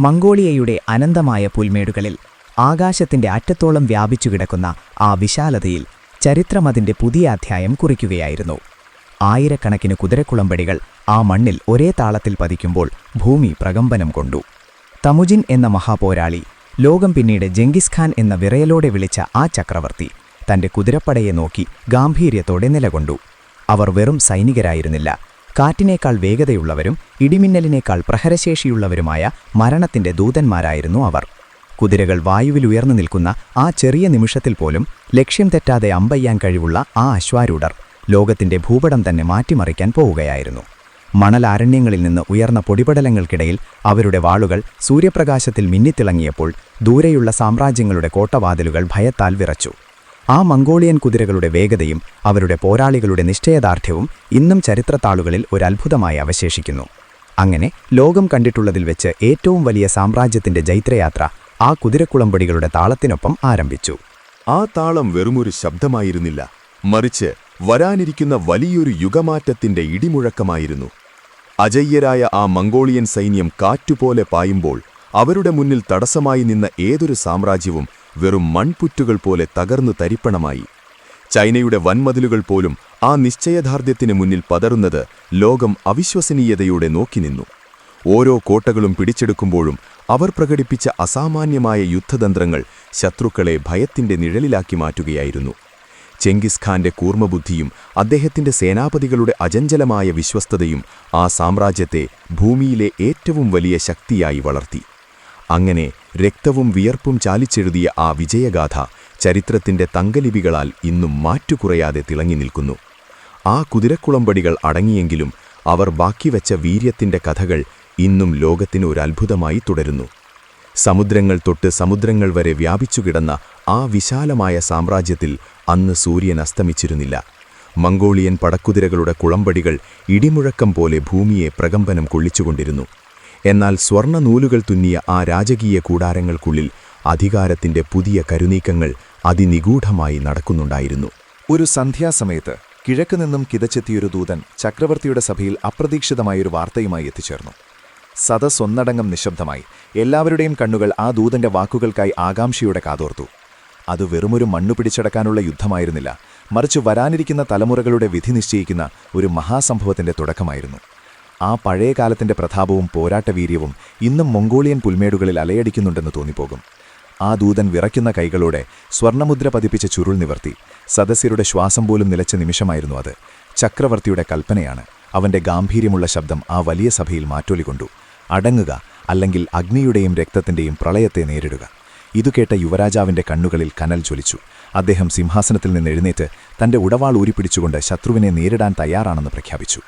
മംഗോളിയയുടെ അനന്തമായ പുൽമേടുകളിൽ ആകാശത്തിന്റെ അറ്റത്തോളം വ്യാപിച്ചു കിടക്കുന്ന ആ വിശാലതയിൽ ചരിത്രമതിന്റെ പുതിയ അധ്യായം കുറിക്കുകയായിരുന്നു. ആയിരക്കണക്കിന് കുതിരക്കുളമ്പടികൾ ആ മണ്ണിൽ ഒരേ താളത്തിൽ പതിക്കുമ്പോൾ ഭൂമി പ്രകമ്പനം കൊണ്ടു. തമുജിൻ എന്ന മഹാപോരാളി ലോകം പിന്നീട് ജംഗിസ് ഖാൻ എന്ന വിറയലോടെ വിളിച്ച ആ ചക്രവർത്തി തന്റെ കുതിരപ്പടയെ നോക്കി ഗാംഭീര്യത്തോടെ നിലകൊണ്ടു. അവർ വെറും സൈനികരായിരുന്നില്ല കാറ്റിനേക്കാൾ വേഗതയുള്ളവരും ഇടിമിന്നലിനേക്കാൾ പ്രഹരശേഷിയുള്ളവരുമായ മരണത്തിന്റെ ദൂതന്മാരായിരുന്നു അവർ. കുതിരകൾ വായുവിൽ ഉയർന്നു നിൽക്കുന്ന ആ ചെറിയ നിമിഷത്തിൽ പോലും ലക്ഷ്യം തെറ്റാതെ അമ്പയ്യാൻ കഴിവുള്ള ആ അശ്വാരൂഢർ ലോകത്തിന്റെ ഭൂപടം തന്നെ മാറ്റിമറിക്കാൻ പോവുകയായിരുന്നു. മണലാരണ്യങ്ങളിൽ നിന്ന് ഉയർന്ന പൊടിപടലങ്ങൾക്കിടയിൽ അവരുടെ വാളുകൾ സൂര്യപ്രകാശത്തിൽ മിന്നിത്തിളങ്ങിയപ്പോൾ ദൂരെയുള്ള സാമ്രാജ്യങ്ങളുടെ കോട്ടവാതിലുകൾ ഭയത്താൽ വിറച്ചു. ആ മംഗോളിയൻ കുതിരകളുടെ വേഗതയും അവരുടെ പോരാളികളുടെ നിശ്ചയദാർഢ്യവും ഇന്നും ചരിത്രത്താളുകളിൽ ഒരു അത്ഭുതമായി അവശേഷിക്കുന്നു. അങ്ങനെ ലോകം കണ്ടിട്ടുള്ളതിൽ വെച്ച് ഏറ്റവും വലിയ സാമ്രാജ്യത്തിന്റെ ജൈത്രയാത്ര ആ കുതിരക്കുളമ്പടികളുടെ താളത്തിനൊപ്പം ആരംഭിച്ചു. ആ താളം വെറുമൊരു ശബ്ദമായിരുന്നില്ല. മറിച്ച് വരാനിരിക്കുന്ന വലിയൊരു യുഗമാറ്റത്തിന്റെ ഇടിമുഴക്കമായിരുന്നു. അജയ്യരായ ആ മംഗോളിയൻ സൈന്യം കാറ്റുപോലെ പായുമ്പോൾ അവരുടെ മുന്നിൽ തടസ്സമായി നിന്ന ഏതൊരു സാമ്രാജ്യവും വെറും മൺപുറ്റുകൾ പോലെ തകർന്നു തരിപ്പണമായി. ചൈനയുടെ വൻമതിലുകൾ പോലും ആ നിശ്ചയദാർഢ്യത്തിന് മുന്നിൽ പതറുന്നത് ലോകം അവിശ്വസനീയതയോടെ നോക്കിനിന്നു ഓരോ കോട്ടകളും പിടിച്ചെടുക്കുമ്പോഴും അവർ പ്രകടിപ്പിച്ച അസാമാന്യമായ യുദ്ധതന്ത്രങ്ങൾ ശത്രുക്കളെ ഭയത്തിന്റെ നിഴലിലാക്കി മാറ്റുകയായിരുന്നു. ചെങ്കിസ് ഖാന്റെ കൂർമ്മബുദ്ധിയും അദ്ദേഹത്തിന്റെ സേനാപതികളുടെ അജഞ്ചലമായ വിശ്വസ്തതയും ആ സാമ്രാജ്യത്തെ ഭൂമിയിലെ ഏറ്റവും വലിയ ശക്തിയായി വളർത്തി. അങ്ങനെ രക്തവും വിയർപ്പും ചാലിച്ചെഴുതിയ ആ വിജയഗാഥ ചരിത്രത്തിന്റെ തങ്കലിപികളാൽ ഇന്നും മാറ്റുകുറയാതെ തിളങ്ങി നിൽക്കുന്നു. ആ കുതിരക്കുളമ്പടികൾ അടങ്ങിയെങ്കിലും അവർ ബാക്കിവെച്ച വീര്യത്തിന്റെ കഥകൾ ഇന്നും ലോകത്തിന് ഒരു അത്ഭുതമായി തുടരുന്നു. സമുദ്രങ്ങൾ തൊട്ട് സമുദ്രങ്ങൾ വരെ വ്യാപിച്ചുകിടന്ന ആ വിശാലമായ സാമ്രാജ്യത്തിൽ അന്ന് സൂര്യൻ അസ്തമിച്ചിരുന്നില്ല. മംഗോളിയൻ പടക്കുതിരകളുടെ കുളമ്പടികൾ ഇടിമുഴക്കം പോലെ ഭൂമിയെ പ്രകമ്പനം കൊള്ളിച്ചുകൊണ്ടിരുന്നു. എന്നാൽ സ്വർണ നൂലുകൾ തുന്നിയ ആ രാജകീയ കൂടാരങ്ങൾക്കുള്ളിൽ അധികാരത്തിന്റെ പുതിയ കരുനീക്കങ്ങൾ അതിനിഗൂഢമായി നടക്കുന്നുണ്ടായിരുന്നു. ഒരു സന്ധ്യാസമയത്ത് കിഴക്ക് നിന്നും കിതച്ചെത്തിയൊരു ദൂതൻ ചക്രവർത്തിയുടെ സഭയിൽ അപ്രതീക്ഷിതമായൊരു വാർത്തയുമായി എത്തിച്ചേർന്നു. സദസ് ഒന്നടങ്കം നിശബ്ദമായി എല്ലാവരുടെയും കണ്ണുകൾ ആ ദൂതന്റെ വാക്കുകൾക്കായി ആകാംക്ഷയോടെ കാതോർത്തു. അത് വെറുമൊരു മണ്ണു പിടിച്ചടക്കാനുള്ള യുദ്ധമായിരുന്നില്ല മറിച്ച് വരാനിരിക്കുന്ന തലമുറകളുടെ വിധി നിശ്ചയിക്കുന്ന ഒരു മഹാസംഭവത്തിന്റെ തുടക്കമായിരുന്നു. ആ പഴയ കാലത്തിന്റെ പ്രതാപവും പോരാട്ടവീര്യവും ഇന്നും മംഗോളിയൻ പുൽമേടുകളിൽ അലയടിക്കുന്നുണ്ടെന്ന് തോന്നിപ്പോകും. ആ ദൂതൻ വിറയ്ക്കുന്ന കൈകളോടെ സ്വർണമുദ്ര പതിപ്പിച്ച ചുരുൾ നിവർത്തി. സദസ്യരുടെ ശ്വാസം പോലും നിലച്ച നിമിഷമായിരുന്നു അത്. ചക്രവർത്തിയുടെ കൽപ്പനയാണ്. അവന്റെ ഗാംഭീര്യമുള്ള ശബ്ദം ആ വലിയ സഭയിൽ മാറ്റൊലികൊണ്ടു. അടങ്ങുക അല്ലെങ്കിൽ അഗ്നിയുടെയും രക്തത്തിന്റെയും പ്രളയത്തെ നേരിടുക. ഇതു കേട്ട യുവരാജാവിന്റെ കണ്ണുകളിൽ കനൽ ചൊലിച്ചു അദ്ദേഹം സിംഹാസനത്തിൽ നിന്ന് എഴുന്നേറ്റ് തന്റെ ഉടവാൾ ഊരിപ്പിടിച്ചുകൊണ്ട് ശത്രുവിനെ നേരിടാൻ തയ്യാറാണെന്ന് പ്രഖ്യാപിച്ചു.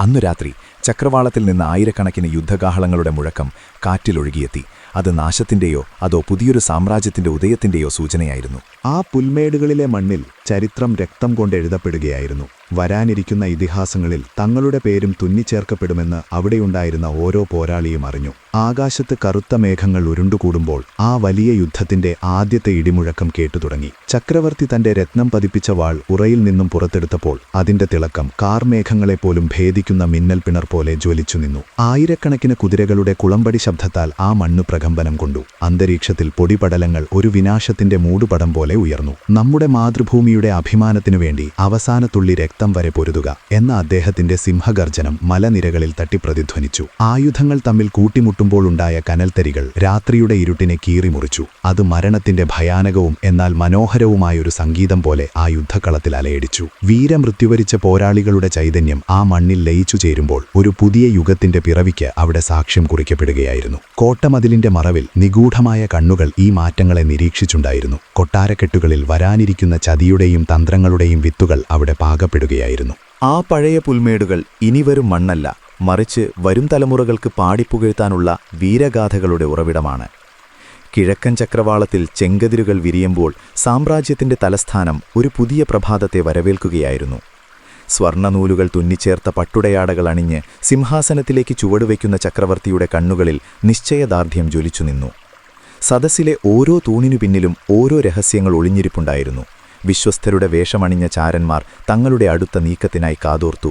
അന്നു രാത്രി ചക്രവാളത്തിൽ നിന്ന് ആയിരക്കണക്കിന് യുദ്ധകാഹളങ്ങളുടെ മുഴക്കം കാറ്റിലൊഴുകിയെത്തി. അത് നാശത്തിന്റെയോ അതോ പുതിയൊരു സാമ്രാജ്യത്തിന്റെ ഉദയത്തിന്റെയോ സൂചനയായിരുന്നു. ആ പുൽമേടുകളിലെ മണ്ണിൽ ചരിത്രം രക്തം കൊണ്ട് എഴുതപ്പെടുകയായിരുന്നു. വരാനിരിക്കുന്ന ഇതിഹാസങ്ങളിൽ തങ്ങളുടെ പേരും തുന്നിച്ചേർക്കപ്പെടുമെന്ന് അവിടെയുണ്ടായിരുന്ന ഓരോ പോരാളിയും അറിഞ്ഞു. ആകാശത്ത് കറുത്ത മേഘങ്ങൾ ഉരുണ്ടുകൂടുമ്പോൾ ആ വലിയ യുദ്ധത്തിന്റെ ആദ്യത്തെ ഇടിമുഴക്കം കേട്ടു തുടങ്ങി ചക്രവർത്തി തന്റെ രത്നം പതിപ്പിച്ച വാൾ ഉറയിൽ നിന്നും പുറത്തെടുത്തപ്പോൾ അതിന്റെ തിളക്കം കാർമേഘങ്ങളെപ്പോലും ഭേദിക്കുന്ന മിന്നൽ പിണർ പോലെ ജ്വലിച്ചു നിന്നു ആയിരക്കണക്കിന് കുതിരകളുടെ കുളമ്പടി ശബ്ദത്താൽ ആ മണ്ണു പ്രകമ്പനം കൊണ്ടു. അന്തരീക്ഷത്തിൽ പൊടിപടലങ്ങൾ ഒരു വിനാശത്തിന്റെ മൂടുപടം പോലെ ഉയർന്നു. നമ്മുടെ മാതൃഭൂമിയുടെ അഭിമാനത്തിനു വേണ്ടി അവസാനത്തുള്ളി രക്തം വരെ പൊരുതുക എന്ന അദ്ദേഹത്തിന്റെ സിംഹഗർജനം മലനിരകളിൽ തട്ടി പ്രതിധ്വനിച്ചു ആയുധങ്ങൾ തമ്മിൽ കൂട്ടിമുട്ടുമ്പോഴുണ്ടായ കനൽത്തരികൾ രാത്രിയുടെ ഇരുട്ടിനെ കീറിമുറിച്ചു. അത് മരണത്തിന്റെ ഭയാനകവും എന്നാൽ മനോഹരവുമായൊരു സംഗീതം പോലെ ആ യുദ്ധക്കളത്തിൽ അലയടിച്ചു. വീരമൃത്യുവരിച്ച പോരാളികളുടെ ചൈതന്യം ആ മണ്ണിൽ ലയിച്ചു ചേരുമ്പോൾ ഒരു പുതിയ യുഗത്തിന്റെ പിറവിക്ക് അവിടെ സാക്ഷ്യം കുറിക്കപ്പെടുകയായിരുന്നു. കോട്ടമതിലിന്റെ മറവിൽ നിഗൂഢമായ കണ്ണുകൾ ഈ മാറ്റങ്ങളെ നിരീക്ഷിച്ചുണ്ടായിരുന്നു. കൊട്ടാരക്കെട്ടുകളിൽ വരാനിരിക്കുന്ന ചതിയുടെയും തന്ത്രങ്ങളുടെയും വിത്തുകൾ അവിടെ പാകപ്പെടുകയായിരുന്നു. ആ പഴയ പുൽമേടുകൾ ഇനിവരും മണ്ണല്ല മറിച്ച് വരും തലമുറകൾക്ക് പാടിപ്പുകഴ്ത്താനുള്ള വീരഗാഥകളുടെ ഉറവിടമാണ്. കിഴക്കൻ ചക്രവാളത്തിൽ ചെങ്കതിരുകൾ വിരിയുമ്പോൾ സാമ്രാജ്യത്തിന്റെ തലസ്ഥാനം ഒരു പുതിയ പ്രഭാതത്തെ വരവേൽക്കുകയായിരുന്നു. സ്വർണനൂലുകൾ തുന്നിച്ചേർത്ത പട്ടുടയാടകൾ അണിഞ്ഞ് സിംഹാസനത്തിലേക്ക് ചുവടുവയ്ക്കുന്ന ചക്രവർത്തിയുടെ കണ്ണുകളിൽ നിശ്ചയദാർഢ്യം ജ്വലിച്ചു നിന്നു സദസ്സിലെ ഓരോ തൂണിനു പിന്നിലും ഓരോ രഹസ്യങ്ങൾ ഒളിഞ്ഞിരിപ്പുണ്ടായിരുന്നു. വിശ്വസ്തരുടെ വേഷമണിഞ്ഞ ചാരന്മാർ തങ്ങളുടെ അടുത്ത നീക്കത്തിനായി കാതോർത്തു.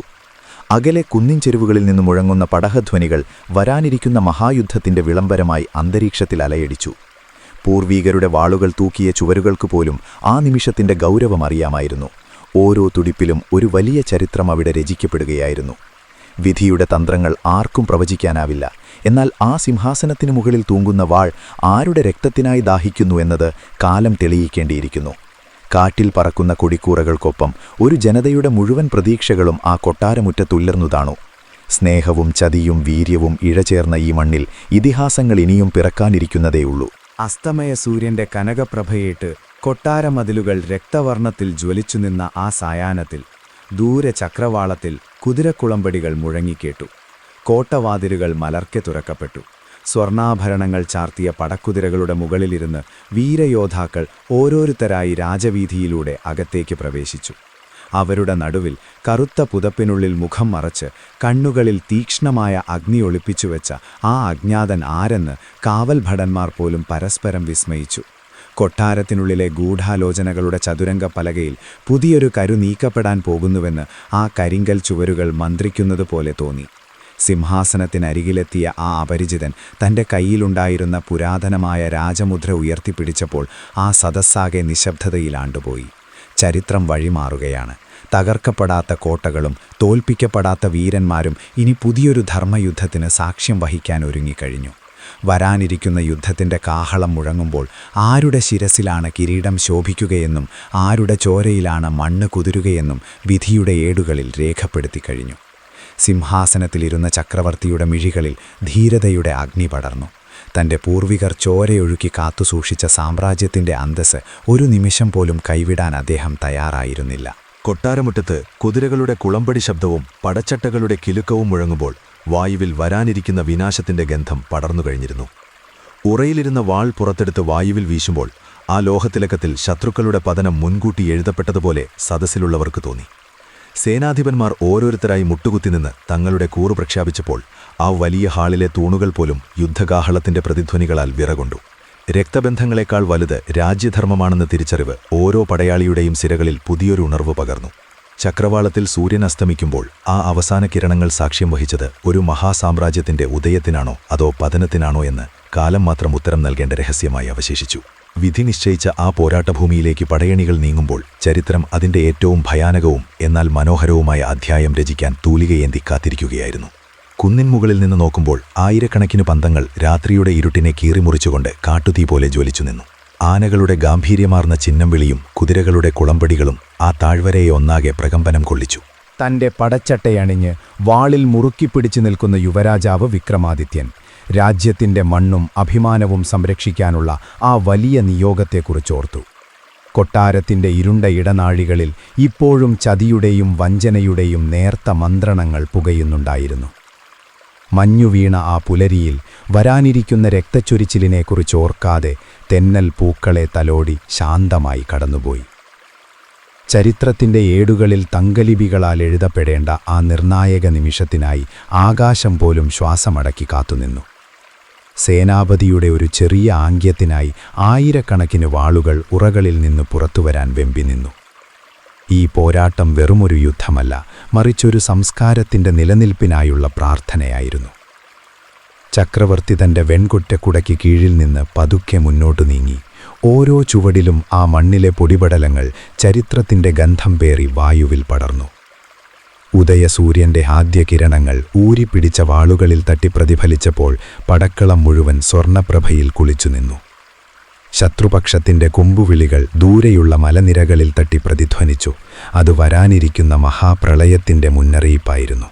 അകലെ കുന്നിൻ ചെരുവുകളിൽ നിന്ന് മുഴങ്ങുന്ന പടഹധ്വനികൾ വരാനിരിക്കുന്ന മഹായുദ്ധത്തിന്റെ വിളംബരമായി അന്തരീക്ഷത്തിൽ അലയടിച്ചു. പൂർവീകരുടെ വാളുകൾ തൂക്കിയ ചുവരുകൾക്കു പോലും ആ നിമിഷത്തിന്റെ ഗൗരവം അറിയാമായിരുന്നു. ഓരോ തുടിപ്പിലും ഒരു വലിയ ചരിത്രം അവിടെ രചിക്കപ്പെടുകയായിരുന്നു. വിധിയുടെ തന്ത്രങ്ങൾ ആർക്കും പ്രവചിക്കാനാവില്ല. എന്നാൽ ആ സിംഹാസനത്തിനു മുകളിൽ തൂങ്ങുന്ന വാൾ ആരുടെ രക്തത്തിനായി ദാഹിക്കുന്നു എന്നത് കാലം തെളിയിക്കേണ്ടിയിരിക്കുന്നു. കാറ്റിൽ പറക്കുന്ന കൊടിക്കൂറകൾക്കൊപ്പം ഒരു ജനതയുടെ മുഴുവൻ പ്രതീക്ഷകളും ആ കൊട്ടാരമുറ്റത്തുല്ലർന്നുതാണു സ്നേഹവും ചതിയും വീര്യവും ഇഴചേർന്ന ഈ മണ്ണിൽ ഇതിഹാസങ്ങൾ ഇനിയും പിറക്കാനിരിക്കുന്നതേയുള്ളൂ. അസ്തമയ സൂര്യന്റെ കനകപ്രഭയേട്ട് കൊട്ടാരമതിലുകൾ രക്തവർണത്തിൽ ജ്വലിച്ചുനിന്ന ആ സായാഹ്നത്തിൽ ദൂരെ ചക്രവാളത്തിൽ കുതിരക്കുളമ്പടികൾ മുഴങ്ങിക്കേട്ടു. കോട്ടവാതിലുകൾ മലർക്കെ തുറക്കപ്പെട്ടു. സ്വർണാഭരണങ്ങൾ ചാർത്തിയ പടക്കുതിരകളുടെ മുകളിലിരുന്ന് വീരയോദ്ധാക്കൾ ഓരോരുത്തരായി രാജവീതിയിലൂടെ അകത്തേക്ക് പ്രവേശിച്ചു. അവരുടെ നടുവിൽ കറുത്ത പുതപ്പിനുള്ളിൽ മുഖം മറച്ച് കണ്ണുകളിൽ തീക്ഷ്ണമായ അഗ്നി ഒളിപ്പിച്ചുവെച്ച ആ അജ്ഞാതൻ ആരെന്ന് കാവൽ ഭടന്മാർ പോലും പരസ്പരം വിസ്മയിച്ചു. കൊട്ടാരത്തിനുള്ളിലെ ഗൂഢാലോചനകളുടെ ചതുരംഗ പലകയിൽ പുതിയൊരു കരു നീക്കപ്പെടാൻ പോകുന്നുവെന്ന് ആ കരിങ്കൽ ചുവരുകൾ മന്ത്രിക്കുന്നതുപോലെ തോന്നി. സിംഹാസനത്തിനരികിലെത്തിയ ആ അപരിചിതൻ തന്റെ കയ്യിലുണ്ടായിരുന്ന പുരാതനമായ രാജമുദ്ര ഉയർത്തിപ്പിടിച്ചപ്പോൾ ആ സദസ്സാകെ നിശബ്ദതയിലാണ്ടുപോയി ചരിത്രം വഴിമാറുകയാണ് തകർക്കപ്പെടാത്ത കോട്ടകളും തോൽപ്പിക്കപ്പെടാത്ത വീരന്മാരും ഇനി പുതിയൊരു ധർമ്മയുദ്ധത്തിന് സാക്ഷ്യം വഹിക്കാൻ ഒരുങ്ങിക്കഴിഞ്ഞു. വരാനിരിക്കുന്ന യുദ്ധത്തിന്റെ കാഹളം മുഴങ്ങുമ്പോൾ ആരുടെ ശിരസിലാണ് കിരീടം ശോഭിക്കുകയെന്നും ആരുടെ ചോരയിലാണ് മണ്ണ് കുതിരുകയെന്നും വിധിയുടെ ഏടുകളിൽ രേഖപ്പെടുത്തി കഴിഞ്ഞു സിംഹാസനത്തിലിരുന്ന ചക്രവർത്തിയുടെ മിഴികളിൽ ധീരതയുടെ അഗ്നി പടർന്നു. തന്റെ പൂർവികർ ചോരയൊഴുക്കി കാത്തുസൂക്ഷിച്ച സാമ്രാജ്യത്തിന്റെ അന്തസ് ഒരു നിമിഷം പോലും കൈവിടാൻ അദ്ദേഹം തയ്യാറായിരുന്നില്ല. കൊട്ടാരമുറ്റത്ത് കുതിരകളുടെ കുളമ്പടി ശബ്ദവും പടച്ചട്ടകളുടെ കിലുക്കവും മുഴങ്ങുമ്പോൾ വായുവിൽ വരാനിരിക്കുന്ന വിനാശത്തിന്റെ ഗന്ധം പടർന്നു കഴിഞ്ഞിരുന്നു. ഉറയിലിരുന്ന വാൾ പുറത്തെടുത്ത് വായുവിൽ വീശുമ്പോൾ ആ ലോഹത്തിലക്കത്തിൽ ശത്രുക്കളുടെ പതനം മുൻകൂട്ടി എഴുതപ്പെട്ടതുപോലെ സദസ്സിലുള്ളവർക്ക് തോന്നി. സേനാധിപന്മാർ ഓരോരുത്തരായി മുട്ടുകുത്തി നിന്ന് തങ്ങളുടെ കൂറു പ്രഖ്യാപിച്ചപ്പോൾ ആ വലിയ ഹാളിലെ തൂണുകൾ പോലും യുദ്ധകാഹളത്തിന്റെ പ്രതിധ്വനികളാൽ വിറകൊണ്ടു. രക്തബന്ധങ്ങളെക്കാൾ വലുത് രാജ്യധർമ്മമാണെന്ന തിരിച്ചറിവ് ഓരോ പടയാളിയുടെയും സിരകളിൽ പുതിയൊരു ഉണർവ് പകർന്നു. ചക്രവാളത്തിൽ സൂര്യൻ അസ്തമിക്കുമ്പോൾ ആ അവസാന കിരണങ്ങൾ സാക്ഷ്യം വഹിച്ചത് ഒരു മഹാസാമ്രാജ്യത്തിന്റെ ഉദയത്തിനാണോ അതോ പതനത്തിനാണോ എന്ന് കാലം മാത്രം ഉത്തരം നൽകേണ്ട രഹസ്യമായി അവശേഷിച്ചു. വിധി നിശ്ചയിച്ച ആ പോരാട്ടഭൂമിയിലേക്ക് പടയണികൾ നീങ്ങുമ്പോൾ ചരിത്രം അതിന്റെ ഏറ്റവും ഭയാനകവും എന്നാൽ മനോഹരവുമായ അധ്യായം രചിക്കാൻ തൂലികയേന്തി കാത്തിരിക്കുകയായിരുന്നു. കുന്നിൻ മുകളിൽ നിന്ന് നോക്കുമ്പോൾ ആയിരക്കണക്കിന് പന്തങ്ങൾ രാത്രിയുടെ ഇരുട്ടിനെ കീറിമുറിച്ചുകൊണ്ട് കാട്ടുതീ പോലെ ജ്വലിച്ചു നിന്നു. ആനകളുടെ ഗാംഭീര്യമാർന്ന ചിഹ്നം വിളിയും കുതിരകളുടെ കുളമ്പടികളും ആ താഴ്വരയെ ഒന്നാകെ പ്രകമ്പനം കൊള്ളിച്ചു. തന്റെ പടച്ചട്ടയണിഞ്ഞ് വാളിൽ മുറുക്കിപ്പിടിച്ചു നിൽക്കുന്ന യുവരാജാവ് വിക്രമാദിത്യൻ രാജ്യത്തിന്റെ മണ്ണും അഭിമാനവും സംരക്ഷിക്കാനുള്ള ആ വലിയ നിയോഗത്തെക്കുറിച്ചോർത്തു കൊട്ടാരത്തിന്റെ ഇരുണ്ട ഇടനാഴികളിൽ ഇപ്പോഴും ചതിയുടെയും വഞ്ചനയുടെയും നേർത്ത മന്ത്രണങ്ങൾ പുകയുന്നുണ്ടായിരുന്നു. മഞ്ഞുവീണ ആ പുലരിയിൽ വരാനിരിക്കുന്ന രക്തച്ചൊരിച്ചിലിനെക്കുറിച്ചോർക്കാതെ തെന്നൽ പൂക്കളെ തലോടി ശാന്തമായി കടന്നുപോയി. ചരിത്രത്തിന്റെ ഏടുകളിൽ തങ്കലിപികളാൽ എഴുതപ്പെടേണ്ട ആ നിർണായക നിമിഷത്തിനായി ആകാശം പോലും ശ്വാസമടക്കി കാത്തുനിന്നു. സേനാപതിയുടെ ഒരു ചെറിയ ആംഗ്യത്തിനായി ആയിരക്കണക്കിന് വാളുകൾ ഉറകളിൽ നിന്ന് പുറത്തുവരാൻ വെമ്പി നിന്നു ഈ പോരാട്ടം വെറുമൊരു യുദ്ധമല്ല മറിച്ചൊരു സംസ്കാരത്തിന്റെ നിലനിൽപ്പിനായുള്ള പ്രാർത്ഥനയായിരുന്നു. ചക്രവർത്തി തന്റെ വെൺകുറ്റക്കുടയ്ക്ക് കീഴിൽ നിന്ന് പതുക്കെ മുന്നോട്ടു നീങ്ങി. ഓരോ ചുവടിലും ആ മണ്ണിലെ പൊടിപടലങ്ങൾ ചരിത്രത്തിന്റെ ഗന്ധം പേറി വായുവിൽ പടർന്നു. ഉദയസൂര്യന്റെ ആദ്യ കിരണങ്ങൾ ഊരിപ്പിടിച്ച വാളുകളിൽ തട്ടി പ്രതിഫലിച്ചപ്പോൾ പടക്കളം മുഴുവൻ സ്വർണപ്രഭയിൽ കുളിച്ചുനിന്നു. ശത്രുപക്ഷത്തിന്റെ കൊമ്പുവിളികൾ ദൂരെയുള്ള മലനിരകളിൽ തട്ടി പ്രതിധ്വനിച്ചു. അത് വരാനിരിക്കുന്ന മഹാപ്രളയത്തിന്റെ മുന്നറിയിപ്പായിരുന്നു.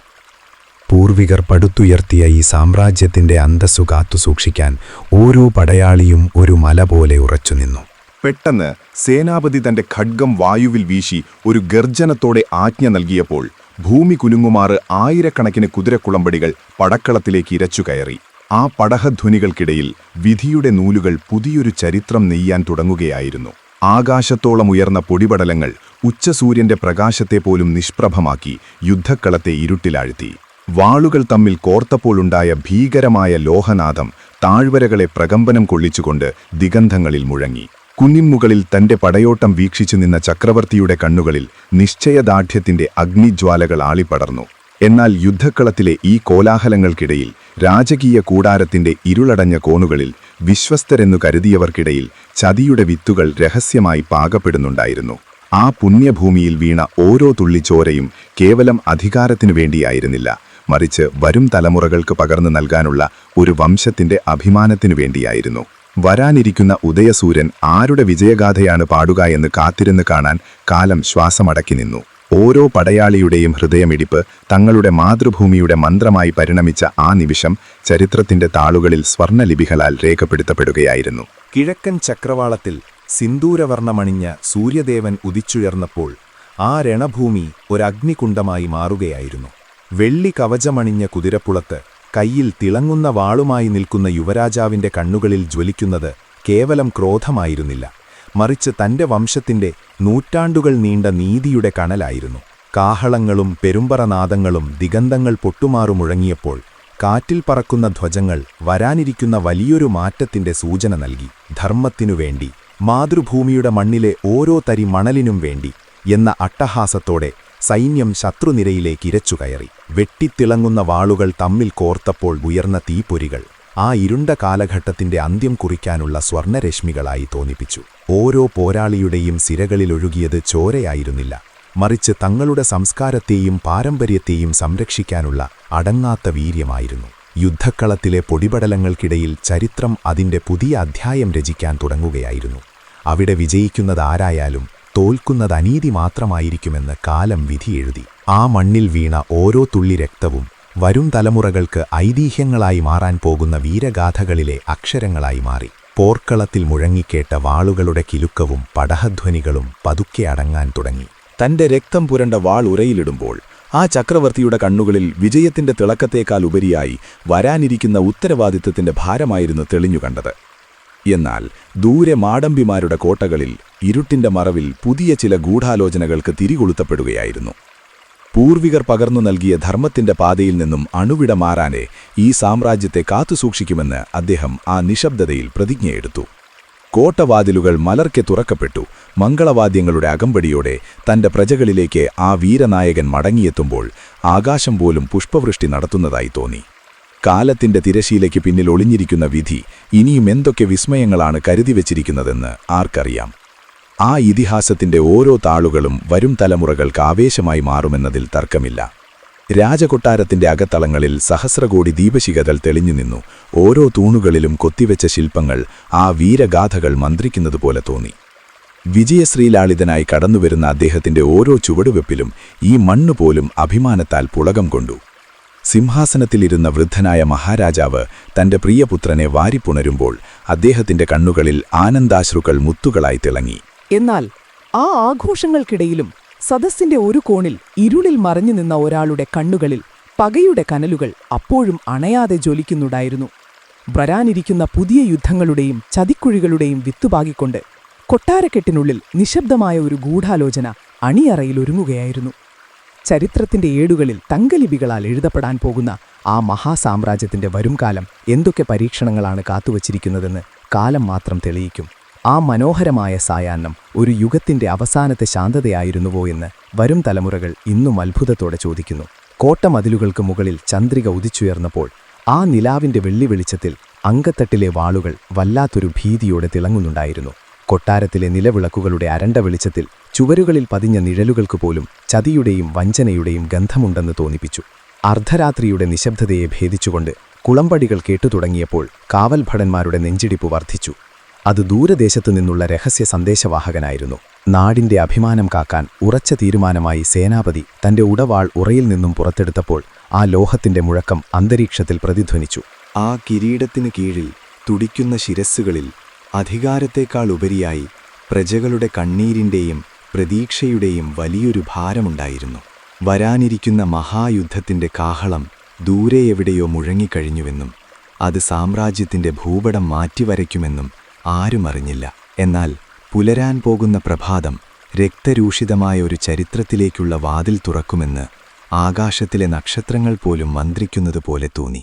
പൂർവികർ പടുത്തുയർത്തിയ ഈ സാമ്രാജ്യത്തിന്റെ അന്തസ്സു കാത്തുസൂക്ഷിക്കാൻ ഓരോ പടയാളിയും ഒരു മല പോലെ ഉറച്ചുനിന്നു പെട്ടെന്ന് സേനാപതി തന്റെ ഖഡ്ഗം വായുവിൽ വീശി ഒരു ഗർജനത്തോടെ ആജ്ഞ നൽകിയപ്പോൾ ഭൂമി കുലുങ്ങുമാറ് ആയിരക്കണക്കിന് കുതിരക്കുളമ്പടികൾ പടക്കളത്തിലേക്ക് ഇരച്ചുകയറി ആ പടഹധ്വനികൾക്കിടയിൽ വിധിയുടെ നൂലുകൾ പുതിയൊരു ചരിത്രം നെയ്യാൻ തുടങ്ങുകയായിരുന്നു. ആകാശത്തോളം ഉയർന്ന പൊടിപടലങ്ങൾ ഉച്ചസൂര്യന്റെ പ്രകാശത്തെ പോലും നിഷ്പ്രഭമാക്കി യുദ്ധക്കളത്തെ ഇരുട്ടിലാഴ്ത്തി. വാളുകൾ തമ്മിൽ കോർത്തപ്പോഴുണ്ടായ ഭീകരമായ ലോഹനാദം താഴ്വരകളെ പ്രകമ്പനം കൊള്ളിച്ചുകൊണ്ട് ദിഗന്ധങ്ങളിൽ മുഴങ്ങി. കുന്നിൻമുകളിൽ തന്റെ പടയോട്ടം വീക്ഷിച്ചു നിന്ന ചക്രവർത്തിയുടെ കണ്ണുകളിൽ നിശ്ചയദാർഢ്യത്തിന്റെ അഗ്നിജ്വാലകൾ ആളിപ്പടർന്നു. എന്നാൽ യുദ്ധക്കളത്തിലെ ഈ കോലാഹലങ്ങൾക്കിടയിൽ രാജകീയ കൂടാരത്തിന്റെ ഇരുളടഞ്ഞ കോണുകളിൽ വിശ്വസ്തരെന്നു കരുതിയവർക്കിടയിൽ ചതിയുടെ വിത്തുകൾ രഹസ്യമായി പാകപ്പെടുന്നുണ്ടായിരുന്നു. ആ പുണ്യഭൂമിയിൽ വീണ ഓരോ തുള്ളിച്ചോരയും കേവലം അധികാരത്തിനു വേണ്ടിയായിരുന്നില്ല. മറിച്ച് വരും തലമുറകൾക്ക് പകർന്നു നൽകാനുള്ള ഒരു വംശത്തിന്റെ അഭിമാനത്തിനു വേണ്ടിയായിരുന്നു. വരാനിരിക്കുന്ന ഉദയസൂര്യൻ ആരുടെ വിജയഗാഥയാണ് പാടുക എന്ന് കാത്തിരുന്ന് കാണാൻ കാലം ശ്വാസമടക്കി നിന്നു. ഓരോ പടയാളിയുടെയും ഹൃദയമിടിപ്പ് തങ്ങളുടെ മാതൃഭൂമിയുടെ മന്ത്രമായി പരിണമിച്ച ആ നിമിഷം ചരിത്രത്തിന്റെ താളുകളിൽ സ്വർണലിപികളാൽ രേഖപ്പെടുത്തപ്പെടുകയായിരുന്നു. കിഴക്കൻ ചക്രവാളത്തിൽ സിന്ദൂരവർണമണിഞ്ഞ സൂര്യദേവൻ ഉദിച്ചുയർന്നപ്പോൾ ആ രണഭൂമി ഒരഗ്നികുണ്ഡമായി മാറുകയായിരുന്നു. വെള്ളി കവചമണിഞ്ഞ കുതിരപ്പുളത്ത് കയ്യിൽ തിളങ്ങുന്ന വാളുമായി നിൽക്കുന്ന യുവരാജാവിന്റെ കണ്ണുകളിൽ ജ്വലിക്കുന്നത് കേവലം ക്രോധമായിരുന്നില്ല. മറിച്ച് തന്റെ വംശത്തിന്റെ നൂറ്റാണ്ടുകൾ നീണ്ട നീതിയുടെ കണലായിരുന്നു കാഹളങ്ങളും പെരുമ്പറനാദങ്ങളും ദിഗന്ധങ്ങൾ പൊട്ടുമാറു മുഴങ്ങിയപ്പോൾ കാറ്റിൽ പറക്കുന്ന ധ്വജങ്ങൾ വരാനിരിക്കുന്ന വലിയൊരു മാറ്റത്തിന്റെ സൂചന നൽകി. ധർമ്മത്തിനു വേണ്ടി മാതൃഭൂമിയുടെ മണ്ണിലെ ഓരോ തരി മണലിനും വേണ്ടി എന്ന അട്ടഹാസത്തോടെ സൈന്യം ശത്രുനിരയിലേക്ക് ഇരച്ചുകയറി. വെട്ടിത്തിളങ്ങുന്ന വാളുകൾ തമ്മിൽ കോർത്തപ്പോൾ ഉയർന്ന തീപ്പൊരികൾ. ആ ഇരുണ്ട കാലഘട്ടത്തിന്റെ അന്ത്യം കുറിക്കാനുള്ള സ്വർണരശ്മികളായി തോന്നിപ്പിച്ചു. ഓരോ പോരാളിയുടെയും സിരകളിൽ സിരകളിലൊഴുകിയത് ചോരയായിരുന്നില്ല. മറിച്ച് തങ്ങളുടെ സംസ്കാരത്തെയും പാരമ്പര്യത്തെയും സംരക്ഷിക്കാനുള്ള അടങ്ങാത്ത വീര്യമായിരുന്നു. യുദ്ധക്കളത്തിലെ പൊടിപടലങ്ങൾക്കിടയിൽ ചരിത്രം അതിന്റെ പുതിയ അധ്യായം രചിക്കാൻ തുടങ്ങുകയായിരുന്നു. അവിടെ വിജയിക്കുന്നത് ആരായാലും തോൽക്കുന്നത് അനീതി മാത്രമായിരിക്കുമെന്ന് കാലം വിധിയെഴുതി. ആ മണ്ണിൽ വീണ ഓരോ തുള്ളി രക്തവും വരും തലമുറകൾക്ക് ഐതിഹ്യങ്ങളായി മാറാൻ പോകുന്ന വീരഗാഥകളിലെ അക്ഷരങ്ങളായി മാറി. പോർക്കളത്തിൽ മുഴങ്ങിക്കേട്ട വാളുകളുടെ കിലുക്കവും പടഹധ്വനികളും പതുക്കെ അടങ്ങാൻ തുടങ്ങി. തന്റെ രക്തം പുരണ്ട വാൾ ഉരയിലിടുമ്പോൾ ആ ചക്രവർത്തിയുടെ കണ്ണുകളിൽ വിജയത്തിന്റെ തിളക്കത്തേക്കാൾ ഉപരിയായി വരാനിരിക്കുന്ന ഉത്തരവാദിത്വത്തിന്റെ ഭാരമായിരുന്നു തെളിഞ്ഞുകണ്ടത് എന്നാൽ ദൂരെ മാടമ്പിമാരുടെ കോട്ടകളിൽ ഇരുട്ടിന്റെ മറവിൽ പുതിയ ചില ഗൂഢാലോചനകൾക്ക് തിരികൊളുത്തപ്പെടുകയായിരുന്നു. പൂർവികർ പകർന്നു നൽകിയ ധർമ്മത്തിന്റെ പാതയിൽ നിന്നും അണുവിട മാറാനെ ഈ സാമ്രാജ്യത്തെ കാത്തുസൂക്ഷിക്കുമെന്ന് അദ്ദേഹം ആ നിശബ്ദതയിൽ പ്രതിജ്ഞയെടുത്തു. കോട്ടവാതിലുകൾ മലർക്കെ തുറക്കപ്പെട്ടു. മംഗളവാദ്യങ്ങളുടെ അകമ്പടിയോടെ തന്റെ പ്രജകളിലേക്ക് ആ വീരനായകൻ മടങ്ങിയെത്തുമ്പോൾ ആകാശം പോലും പുഷ്പവൃഷ്ടി നടത്തുന്നതായി തോന്നി. കാലത്തിന്റെ തിരശീലയ്ക്ക് പിന്നിൽ ഒളിഞ്ഞിരിക്കുന്ന വിധി ഇനിയും എന്തൊക്കെ വിസ്മയങ്ങളാണ് കരുതിവച്ചിരിക്കുന്നതെന്ന് ആർക്കറിയാം. ആ ഇതിഹാസത്തിന്റെ ഓരോ താളുകളും വരും തലമുറകൾക്ക് ആവേശമായി മാറുമെന്നതിൽ തർക്കമില്ല. രാജകൊട്ടാരത്തിന്റെ അകത്തളങ്ങളിൽ സഹസ്രകോടി ദീപശിഖകൾ തെളിഞ്ഞു നിന്നു. ഓരോ തൂണുകളിലും കൊത്തിവെച്ച ശില്പങ്ങൾ ആ വീരഗാഥകൾ മന്ത്രിക്കുന്നതുപോലെ തോന്നി. വിജയശ്രീലാളിതനായി കടന്നുവരുന്ന അദ്ദേഹത്തിന്റെ ഓരോ ചുവടുവെപ്പിലും ഈ മണ്ണുപോലും അഭിമാനത്താൽ പുളകം കൊണ്ടു. സിംഹാസനത്തിലിരുന്ന വൃദ്ധനായ മഹാരാജാവ് തന്റെ പ്രിയപുത്രനെ വാരിപ്പുണരുമ്പോൾ അദ്ദേഹത്തിന്റെ കണ്ണുകളിൽ ആനന്ദാശ്രുക്കൾ മുത്തുകളായി തിളങ്ങി. എന്നാൽ ആ ആഘോഷങ്ങൾക്കിടയിലും സദസ്സിന്റെ ഒരു കോണിൽ ഇരുളിൽ മറഞ്ഞു നിന്ന ഒരാളുടെ കണ്ണുകളിൽ പകയുടെ കനലുകൾ അപ്പോഴും അണയാതെ ജ്വലിക്കുന്നുണ്ടായിരുന്നു. വരാനിരിക്കുന്ന പുതിയ യുദ്ധങ്ങളുടെയും ചതിക്കുഴികളുടെയും വിത്തുപാകിക്കൊണ്ട് കൊട്ടാരക്കെട്ടിനുള്ളിൽ നിശബ്ദമായ ഒരു ഗൂഢാലോചന അണിയറയിൽ ഒരുങ്ങുകയായിരുന്നു. ചരിത്രത്തിന്റെ ഏടുകളിൽ തങ്കലിപികളാൽ എഴുതപ്പെടാൻ പോകുന്ന ആ മഹാസാമ്രാജ്യത്തിന്റെ വരുംകാലം എന്തൊക്കെ പരീക്ഷണങ്ങളാണ് കാത്തുവച്ചിരിക്കുന്നതെന്ന് കാലം മാത്രം തെളിയിക്കും. ആ മനോഹരമായ സായാഹ്നം ഒരു യുഗത്തിന്റെ അവസാനത്തെ ശാന്തതയായിരുന്നുവോ എന്ന് വരും തലമുറകൾ ഇന്നും അത്ഭുതത്തോടെ ചോദിക്കുന്നു. കോട്ടമതിലുകൾക്ക് മുകളിൽ ചന്ദ്രിക ഉദിച്ചുയർന്നപ്പോൾ ആ നിലാവിന്റെ വെള്ളി വെളിച്ചത്തിൽ അങ്കത്തട്ടിലെ വാളുകൾ വല്ലാത്തൊരു ഭീതിയോടെ തിളങ്ങുന്നുണ്ടായിരുന്നു. കൊട്ടാരത്തിലെ നിലവിളക്കുകളുടെ അരണ്ട വെളിച്ചത്തിൽ ചുവരുകളിൽ പതിഞ്ഞ നിഴലുകൾക്ക് പോലും ചതിയുടെയും വഞ്ചനയുടെയും ഗന്ധമുണ്ടെന്ന് തോന്നിപ്പിച്ചു. അർദ്ധരാത്രിയുടെ നിശബ്ദതയെ ഭേദിച്ചുകൊണ്ട് കുളമ്പടികൾ കേട്ടു തുടങ്ങിയപ്പോൾ കാവൽഭടന്മാരുടെ നെഞ്ചിടിപ്പ് വർദ്ധിച്ചു. അത് ദൂരദേശത്തു നിന്നുള്ള രഹസ്യ സന്ദേശവാഹകനായിരുന്നു. നാടിന്റെ അഭിമാനം കാക്കാൻ ഉറച്ച തീരുമാനമായി സേനാപതി തന്റെ ഉടവാൾ ഉറയിൽ നിന്നും പുറത്തെടുത്തപ്പോൾ ആ ലോഹത്തിന്റെ മുഴക്കം അന്തരീക്ഷത്തിൽ പ്രതിധ്വനിച്ചു. ആ കിരീടത്തിനു കീഴിൽ തുടിക്കുന്ന ശിരസ്സുകളിൽ അധികാരത്തേക്കാൾ ഉപരിയായി പ്രജകളുടെ കണ്ണീരിന്റെയും പ്രതീക്ഷയുടെയും വലിയൊരു ഭാരമുണ്ടായിരുന്നു. വരാനിരിക്കുന്ന മഹായുദ്ധത്തിന്റെ കാഹളം ദൂരെ എവിടെയോ മുഴങ്ങിക്കഴിഞ്ഞുവെന്നും അത് സാമ്രാജ്യത്തിന്റെ ഭൂപടം മാറ്റിവരയ്ക്കുമെന്നും ആരും അറിഞ്ഞില്ല എന്നാൽ പുലരാൻ പോകുന്ന പ്രഭാതം രക്തരൂഷിതമായ ഒരു ചരിത്രത്തിലേക്കുള്ള വാതിൽ തുറക്കുമെന്ന് ആകാശത്തിലെ നക്ഷത്രങ്ങൾ പോലും മന്ത്രിക്കുന്നത് പോലെ തോന്നി.